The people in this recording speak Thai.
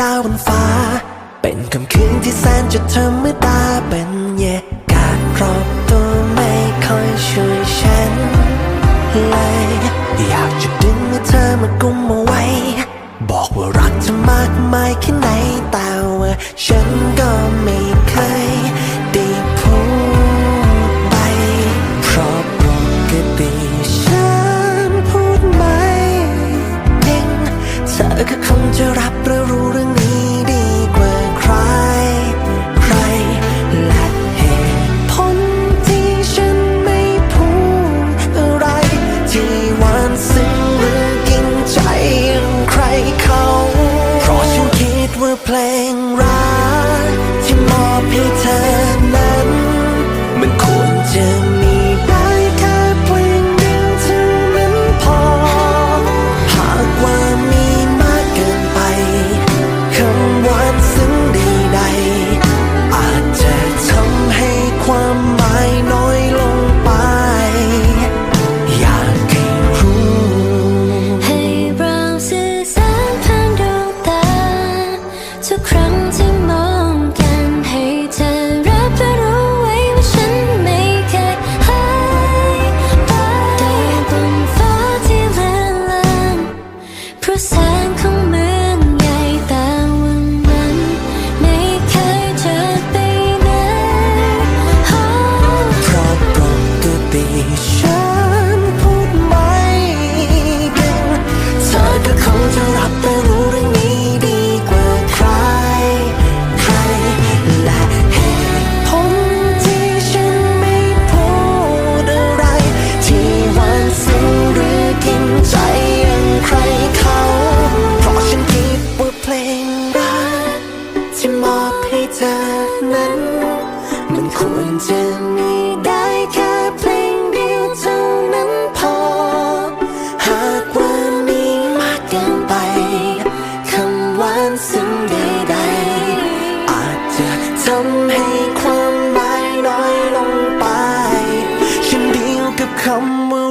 ดาวบนฟ้า เป็นคำคืนที่แสนจะธรรมดาเป็นเยกาศรอบตัวไม่ค่อยช่วยฉันเลยอยากจะดึงให้เธอมากุมเอาไว้ บอกว่ารักเธอมากมายแค่ไหนแต่ว่าฉัน คงจะรับหรือรู้เรื่องนี้ กติฉันพูดไม่เก่งเธอก็คงจะรับแต่รู้เรื่องนี้ดีกว่าใคร ใคร และเหตุผลที่ฉันไม่พูดอะไร ที่หวานซึ้งหรือกินใจอย่างใครเขา เพราะฉันคิดว่าเพลงรักที่มอบให้เธอนั้น มันควรจะมี ทำให้ความหมายน้อยลงไปเฉันดีกับคำว่า